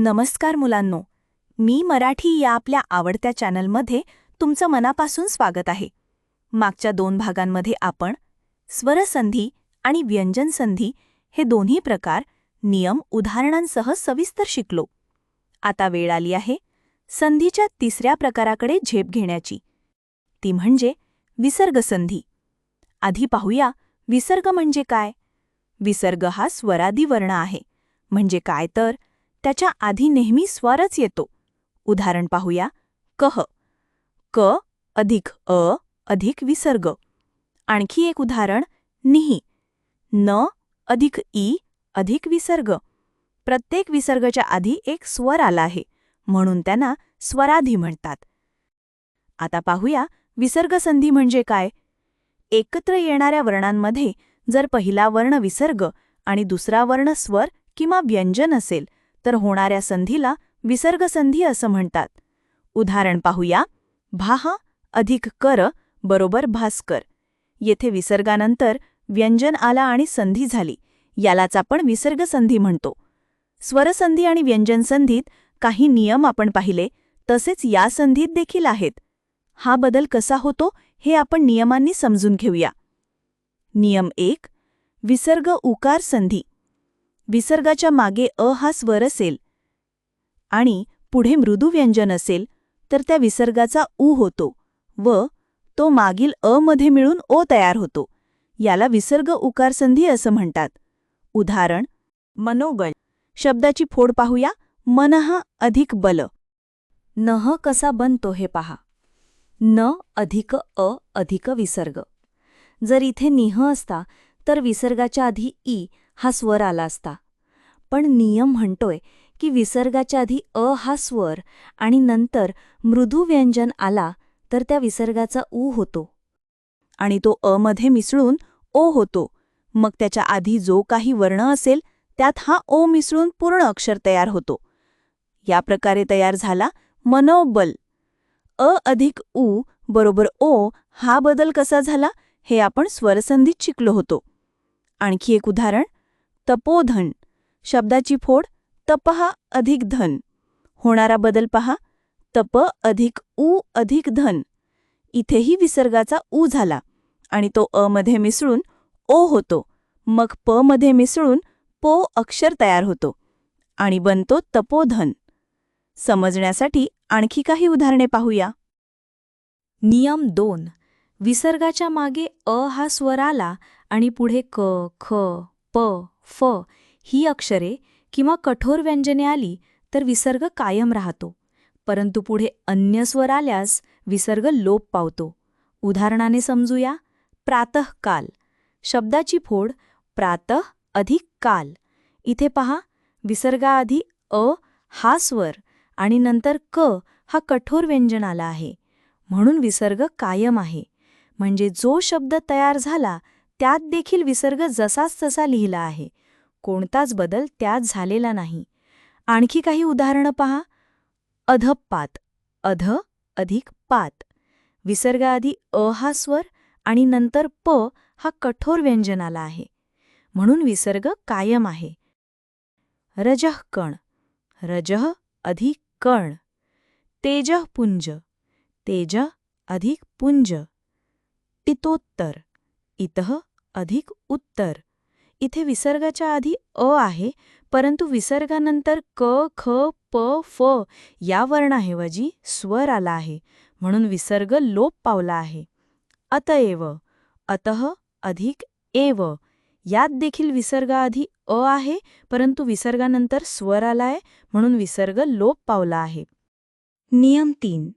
नमस्कार मुलांनो. मी मराठी या आपल्या आवडत्या चॅनलमध्ये तुमचं मनापासून स्वागत आहे. मागच्या दोन भागांमध्ये आपण स्वरसंधी आणि व्यंजनसंधी हे दोन्ही प्रकार नियम उदाहरणांसह सविस्तर शिकलो. आता वेळ आली आहे संधीच्या तिसऱ्या प्रकाराकडे झेप घेण्याची. ती म्हणजे विसर्गसंधी. आधी पाहूया विसर्ग म्हणजे काय? विसर्ग हा स्वरादी वर्ण आहे. म्हणजे काय तर? त्याच्या आधी नेहमी स्वरच येतो. उदाहरण पाहूया. कह. क अधिक अ अधिक विसर्ग. आणखी एक उदाहरण निही. न अधिक ई अधिक विसर्ग. प्रत्येक विसर्गच्या आधी एक स्वर आला आहे म्हणून त्यांना स्वराधी म्हणतात. आता पाहूया विसर्गसंधी म्हणजे काय? एकत्र येणाऱ्या वर्णांमध्ये जर पहिला वर्ण विसर्ग आणि दुसरा वर्ण स्वर किंवा व्यंजन असेल तर होणाऱ्या संधीला विसर्गसंधी असं म्हणतात. उदाहरण पाहूया. भाह अधिक कर बरोबर भास्कर. येथे विसर्गानंतर व्यंजन आला आणि संधी झाली. यालाच आपण विसर्गसंधी म्हणतो. स्वरसंधी आणि व्यंजनसंधीत काही नियम आपण पाहिले तसेच या संधीत देखील आहेत. हा बदल कसा होतो हे आपण नियमांनी समजून घेऊया. नियम एक. विसर्ग उकार संधी. विसर्गाच्या मागे अ हा स्वर असेल आणि पुढे मृदू व्यंजन असेल तर त्या विसर्गाचा उ होतो व तो मागील अ मध्ये मिळून ओ तयार होतो. याला विसर्ग उकारसंधी असं म्हणतात. उदाहरण मनोबल शब्दाची फोड पाहूया. मनः अधिक बल. नह कसा बनतो हे पहा. न अधिक अ अधिक विसर्ग. जर इथे निह असता तर विसर्गाच्या आधी ई हा स्वर आला असता. पण नियम म्हणतोय की विसर्गाच्या आधी अ हा स्वर आणि नंतर मृदू व्यंजन आला तर त्या विसर्गाचा ऊ होतो. आणि तो अ मध्ये मिसळून ओ होतो. मग त्याच्या आधी जो काही वर्ण असेल त्यात हा ओ मिसळून पूर्ण अक्षर तयार होतो. या प्रकारे तयार झाला मनोबल. अ अधिक उ बरोबर ओ हा बदल कसा झाला हे आपण स्वरसंधीत शिकलो होतो. आणखी एक उदाहरण. तपोधन. शब्दाची फोड तपहा अधिक धन. होणारा बदल पहा तप अधिक ऊ अधिक धन. इथेही विसर्गाचा ऊ झाला आणि तो अ मध्ये मिसळून ओ होतो. मग प मध्ये मिसळून पो अक्षर तयार होतो आणि बनतो तपोधन. समजण्यासाठी आणखी काही उदाहरणे पाहूया. नियम दोन. विसर्गाच्या मागे अ हा स्वर आला आणि पुढे क ख प फ ही अक्षरे किंवा कठोर व्यंजने आली तर विसर्ग कायम राहतो. परंतु पुढे अन्य स्वर आल्यास विसर्ग लोप पावतो. उदाहरणाने समजूया. प्रातःकाल शब्दाची फोड प्रातः अधिक काल. इथे पहा विसर्गाआधी अ हा स्वर आणि नंतर क हा कठोर व्यंजन आला आहे. म्हणून विसर्ग कायम आहे. म्हणजे जो शब्द तयार झाला त्यात देखील विसर्ग जसाच तसा लिहिला आहे. कोणताच बदल त्यात झालेला नाही. आणखी काही उदाहरणं पहा. अधपात अध अधिक पात. विसर्गाआधी अ हा स्वर आणि नंतर प हा कठोर व्यंजनाला आहे. म्हणून विसर्ग कायम आहे. रजः कण रजः अधिक कण. तेजः पुंज तेज अधिक पुंज. टितोत्तर इतः अधिक उत्तर. इथे विसर्गाच्या आधी अ आहे परंतु विसर्गानंतर क ख प फ या वर्णाऐवजी स्वर आला आहे म्हणून विसर्ग लोप पावला आहे. अतएव अतः अधिक एव. यात देखील विसर्गाआधी अ आहे परंतु विसर्गानंतर स्वर आलाय म्हणून विसर्ग लोप पावला आहे. नियम तीन.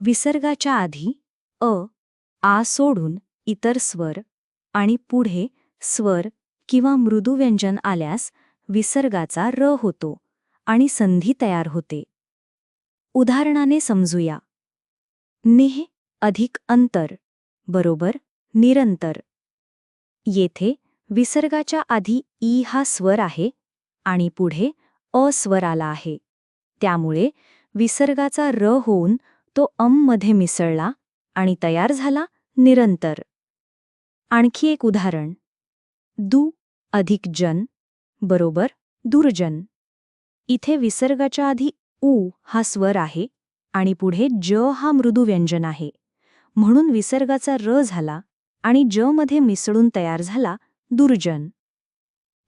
विसर्गाच्या आधी अ आ सोडून इतर स्वर आणि पुढे स्वर किंवा मृदू व्यंजन आल्यास विसर्गाचा र होतो आणि संधी तयार होते. उदाहरणाने समजूया. नेह अधिक अंतर बरोबर निरंतर. येथे विसर्गाच्या आधी ई हा स्वर आहे आणि पुढे अस्वर आला आहे. त्यामुळे विसर्गाचा र होऊन तो अममध्ये मिसळला आणि तयार झाला निरंतर. आणखी एक उदाहरण. दु अधिक जन बरोबर दुर्जन. इथे विसर्गाच्या आधी उ हा स्वर आहे आणि पुढे ज हा मृदू व्यंजन आहे. म्हणून विसर्गाचा र झाला आणि ज मध्ये मिसळून तयार झाला दुर्जन.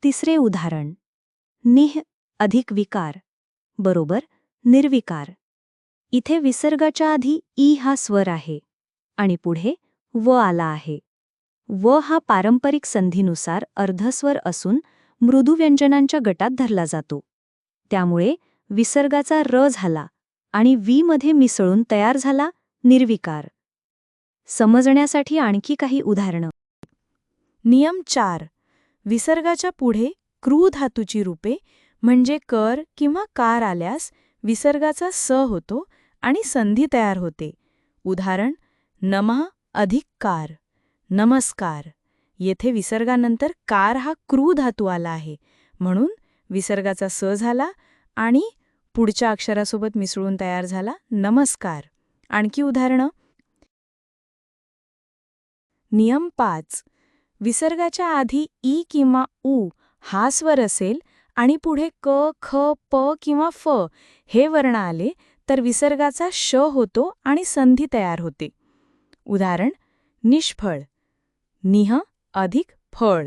तिसरे उदाहरण. निह अधिक विकार बरोबर निर्विकार. इथे विसर्गाच्या आधी ई हा स्वर आहे आणि पुढे व आला आहे. व हा पारंपरिक संधीनुसार अर्धस्वर असून मृदू व्यंजनांच्या गटात धरला जातो. त्यामुळे विसर्गाचा र झाला आणि वी मध्ये मिसळून तयार झाला निर्विकार. समजण्यासाठी आणखी काही उदाहरणं. नियम चार. विसर्गाच्या पुढे क्रू धातूची रूपे म्हणजे कर किंवा कार आल्यास विसर्गाचा स होतो आणि संधी तयार होते. उदाहरण नमः अधिक कार. नमस्कार. येथे विसर्गानंतर कार हा क्रू धातू आला आहे. म्हणून विसर्गाचा स झाला आणि पुढच्या अक्षरासोबत मिसळून तयार झाला नमस्कार. आणखी उदाहरणं. नियम पाच. विसर्गाच्या आधी ई किंवा उ हा स्वर असेल आणि पुढे क ख प किंवा फ हे वर्ण आले तर विसर्गाचा श होतो आणि संधी तयार होते. उदाहरण. निष्फळ. निह अधिक फळ.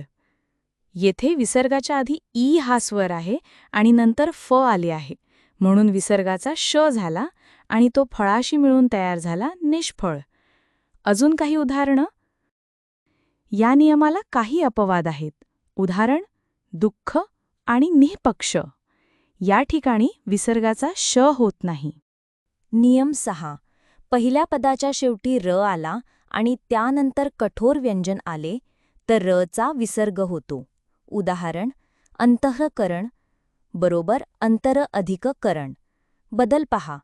येथे विसर्गाच्या आधी ई हा स्वर आहे आणि नंतर फ आले आहे. म्हणून विसर्गाचा श झाला आणि तो फळाशी मिळून तयार झाला निष्फळ. अजून काही उदाहरणं? या नियमाला काही अपवाद आहेत. उदाहरण दुःख आणि निःपक्ष. या ठिकाणी विसर्गाचा श होत नाही. नियम सहा. पहिल्या पदाच्या शेवटी र आला आणि त्यानंतर कठोर व्यंजन आले तर रचा विसर्ग होतो. उदाहरण अंतःकरण बरोबर अंतर अधिक करण. बदल पहा.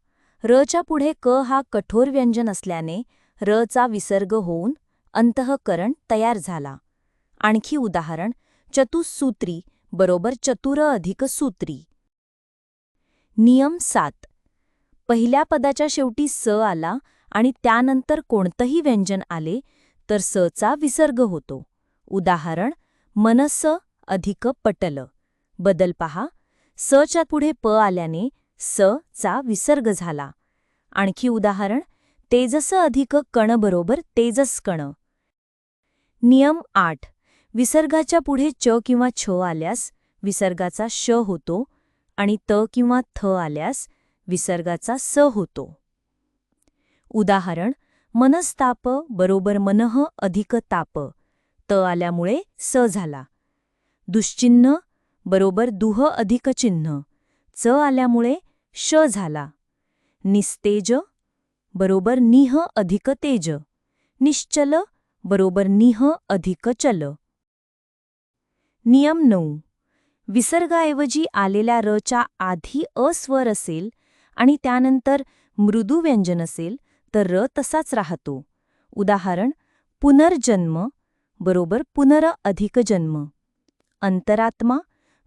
रच्या पुढे क हा कठोर व्यंजन असल्याने रचा विसर्ग होऊन अंतःकरण तयार झाला. आणखी उदाहरण चतुसूत्री बरोबर चतुर अधिक सूत्री. नियम सात. पहिल्या पदाच्या शेवटी स आला आणि त्यानंतर कोणतंही व्यंजन आले तर सचा विसर्ग होतो. उदाहरण मनस अधिक पटल. बदल पहा. सच्या पुढे प आल्याने स चा विसर्ग झाला. आणखी उदाहरण तेजस अधिक कण बरोबर तेजस कण. नियम आठ. विसर्गाच्या पुढे च किंवा छ आल्यास विसर्गाचा श होतो आणि त किंवा थ आल्यास विसर्गाचा स होतो. उदाहरण मनस्ताप बरोबर मनः अधिक ताप. त आल्यामुळे स झाला. दुश्चिन्ह बरोबर दुह अधिक चिन्ह. च आल्यामुळे श झाला. निस्तेज बरोबर निह अधिक तेज. निश्चल बरोबर निह अधिक चल. नियम नऊ. विसर्गाऐवजी आलेल्या रच्या आधी अस्वर असेल आणि त्यानंतर मृदू व्यंजन असेल तर र तसाच राहतो. उदाहरण पुनर्जन्म बरोबर पुनर अधिक जन्म अंतरात्मा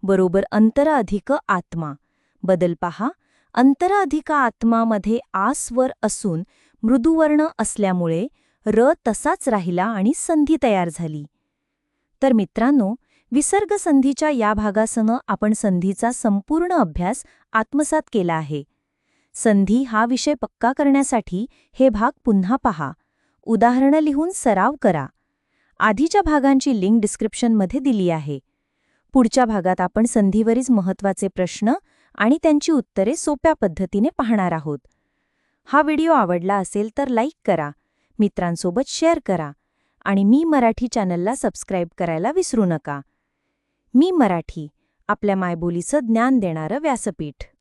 बरोबर अंतर अधिक आत्मा बदल पहा अंतर अधिक आत्मामध्ये आस्वर असून मृदुवर्ण असल्यामुळे र तसाच राहिला आणि संधी तयार झाली. तर मित्रांनो विसर्ग संधीच्या या भागासह आपण संधीचा संपूर्ण अभ्यास आत्मसात केला आहे. संधी हा विषय पक्का करण्यासाठी हे भाग पुन्हा पहा. उदाहरणं लिहून सराव करा. आधीच्या भागांची लिंक डिस्क्रिप्शनमध्ये दिली आहे. पुढच्या भागात आपण संधीवरील महत्त्वाचे प्रश्न आणि त्यांची उत्तरे सोप्या पद्धतीने पाहणार आहोत. हा व्हिडिओ आवडला असेल तर लाईक करा मित्रांसोबत शेअर करा आणि मी मराठी चॅनलला सबस्क्राईब करायला विसरू नका. मी मराठी आपल्या मायबोलीचं ज्ञान देणारं व्यासपीठ.